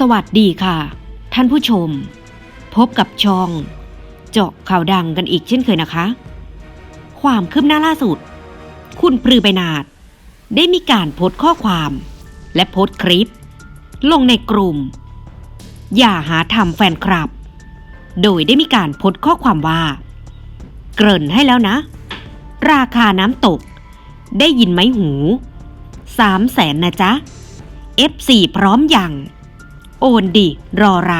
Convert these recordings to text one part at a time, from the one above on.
สวัสดีค่ะ ท่านผู้ชม พบกับช่อง เจาะข่าวดังกันอีกเช่นเคยนะคะ ความคืบหน้าล่าสุด คุณปรือไปนาดได้มีการโพสต์ข้อความ และโพสต์คลิป ลงในกลุ่ม อย่าหาทำแฟนคลับ โดยได้มีการโพสต์ข้อความว่า เกริ่นให้แล้วนะ ราคาน้ำตก ได้ยินไหมหูสามแสนนะจ๊ะ F4 พร้อมอยัง โอนดิ รอไร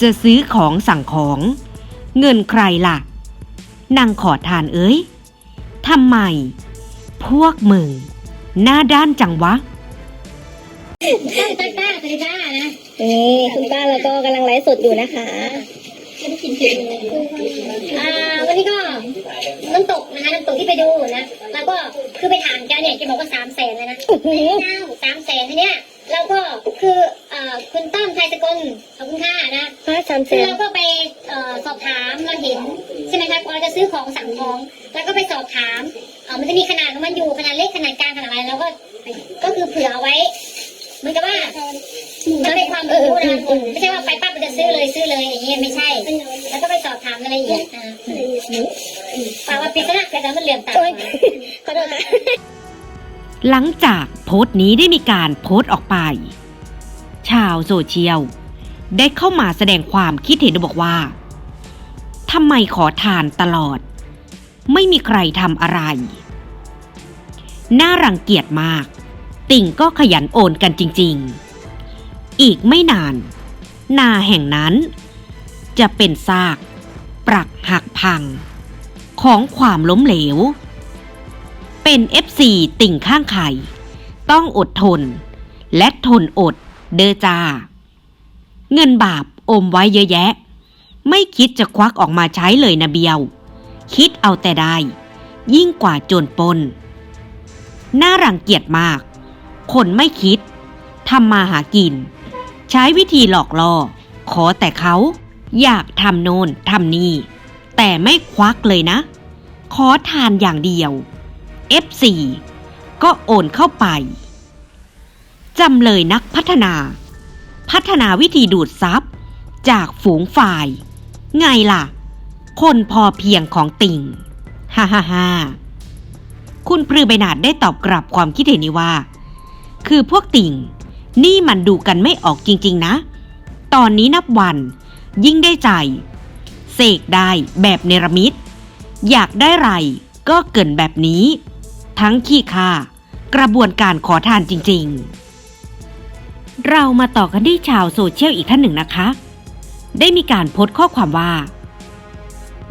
จะซื้อของสั่งของ เงินใครล่ะ นางขอทานเอ้ยทำไม พวกมึง หน้าด้านจังวะต้าต้าต้าต้าต้านะนี่คุณป้าแล้วก็กำลังไลฟ์สดอยู่นะคะไม่ได้กินเผ็ดเลยอ่าวันนี้ก็น้ำตกนะคะน้ำตกที่ไปดูนะ แล้วก็คือไปถามแกเนี่ยแกบอกว่าสามแสนเลยนะสามแสนทีเนี้ยเราก็คือเอ่อคุณตั้มไทยสกลขอบคุณค่ะนะ ป้าสามแสคือน เราก็ไปเอ่อสอบถามเราเห็นใช่ไหมคะพอเราจะซื้อของสั่งของแล้วก็ไปสอบถามเอ่อมันจะมีขนาดของมันอยู่ขนาดเล็กขนาดกลางขนาดอะไรเราก็ก็คือเผื่อเอาไว้เหมือนกับว่ามันเป็นความรู้นะคะไม่ใช่ว่าไปปั๊บมันจะซื้อเลยซื้อเลยอย่างเงี้ยไม่ใช่ แล้วก็ไปสอบถามรายละเอียดนะป่าว่าปิดซะนะแต่มันเหลื่อมตาโอ๊ย ขอโทษค่ะ หลังจากโพสต์นี้ได้มีการโพสต์ออกไป ชาวโซเชียล ได้เข้ามาแสดงความคิดเห็นบอกว่าทำไมขอทานตลอด ไม่มีใครทำอะไร น่ารังเกียจมาก ติ่งก็ขยันโอนกันจริง ๆ อีกไม่นาน นาแห่งนั้น จะเป็นซาก ปรักหักพัง ของความล้มเหลว เป็น FC ติ่งข้างไข่ ต้องอดทน และทนอดเดอจ้า เงินบาปอมไว้เยอะแยะ ไม่คิดจะควักออกมาใช้เลยนะเบียว คิดเอาแต่ได้ ยิ่งกว่าโจรปนน่ารังเกียจมาก คนไม่คิดทำมาหากิน ใช้วิธีหลอกล่อ ขอแต่เขาอยากทำโน่นทำนี่ แต่ไม่ควักเลยนะ ขอทานอย่างเดียว F4 ก็โอนเข้าไป จำเลยนักพัฒนา พัฒนาวิธีดูดซับจากฝูงฝ่าย ไงล่ะ คนพอเพียงของติ่ง ฮ่าฮ่าฮ่าคุณพรือใบนาดได้ตอบกลับความคิดเห็นนี้ว่า คือพวกติ่ง นี่มันดูกันไม่ออกจริง ๆ นะ ตอนนี้นับวัน ยิ่งได้ใจ เสกได้แบบเนรมิต อยากได้ไรก็เกินแบบนี้ ทั้งขี้ค่ากระบวนการขอทานจริง ๆ เรามาต่อกันที่ชาวโซเชียลอีกท่านหนึ่งนะคะ ได้มีการโพสต์ข้อความว่า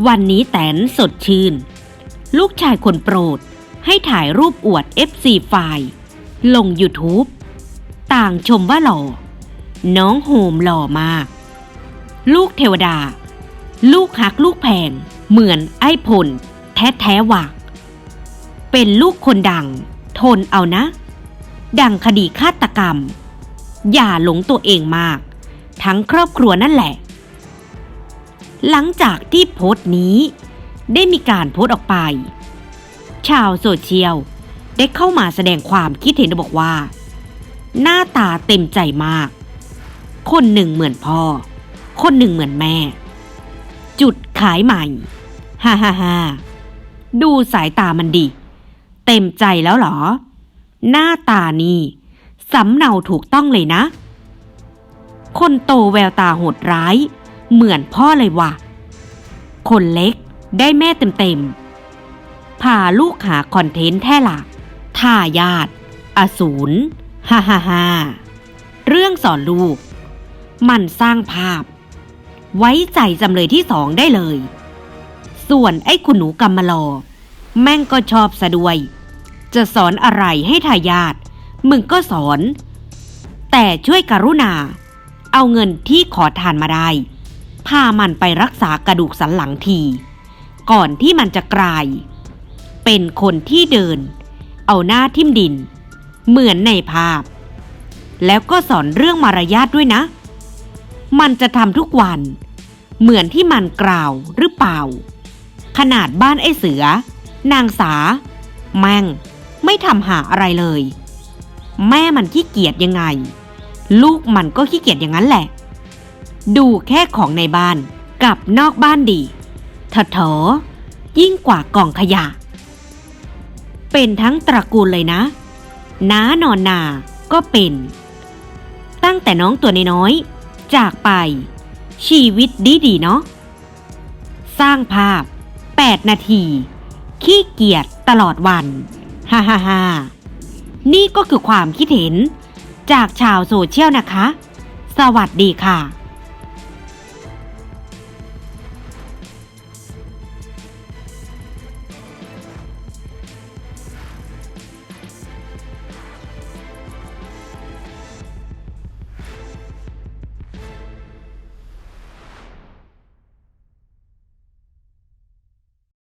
วันนี้แตนสดชื่น ลูกชายคนโปรด ให้ถ่ายรูปอวด FC ไฟล์ลง YouTube ต่างชมว่าหล่อ น้องโฮมหล่อมาก ลูกเทวดา ลูกฮักลูกแพง เหมือนไอ้พล แท้แท้ว่ะเป็นลูกคนดัง ทนเอานะ ดังคดีฆาตกรรม อย่าหลงตัวเองมาก ทั้งครอบครัวนั่นแหละ หลังจากที่โพสต์นี้ ได้มีการโพสต์ออกไป ชาวโซเชียลได้เข้ามาแสดงความคิดเห็นบอกว่า หน้าตาเต็มใจมาก คนหนึ่งเหมือนพ่อ คนหนึ่งเหมือนแม่ จุดขายใหม่ฮ่าฮ่าฮ่าดูสายตามันดิ เต็มใจแล้วหรอ หน้าตานี่ สำเนาถูกต้องเลยนะ คนโตแววตาโหดร้าย เหมือนพ่อเลยว่ะ คนเล็กได้แม่เต็มๆ พาลูกหาคอนเทนต์แท่ละท่ายาดอสูรฮ่าฮ่าฮ่าเรื่องสอนลูก มันสร้างภาพ ไว้ใจจำเลยที่สองได้เลย ส่วนไอ้คุณหนูกำมะลอ แม่งก็ชอบซะด้วย จะสอนอะไรให้ทายาท มึงก็สอน แต่ช่วยกรุณา เอาเงินที่ขอทานมาได้ พามันไปรักษากระดูกสันหลังที ก่อนที่มันจะกลาย เป็นคนที่เดิน เอาหน้าทิ่มดิน เหมือนในภาพ แล้วก็สอนเรื่องมารยาทด้วยนะ มันจะทำทุกวัน เหมือนที่มันกล่าวหรือเปล่า ขนาดบ้านไอ้เสือ นางสา แม่งไม่ทำหาอะไรเลย แม่มันขี้เกียจยังไง ลูกมันก็ขี้เกียจอย่างนั้นแหละ ดูแค่ของในบ้านกับนอกบ้านดีเถอะเถอยิ่งกว่ากล่องขยะ เป็นทั้งตระกูลเลยนะ น้านอนนาก็เป็น ตั้งแต่น้องตัวน้อย จากไป ชีวิตดีๆเนาะ สร้างภาพ 8 นาที ขี้เกียจตลอดวัน ฮ่าฮ่าฮ่า นี่ก็คือความคิดเห็น จากชาวโซเชียลนะคะ สวัสดีค่ะ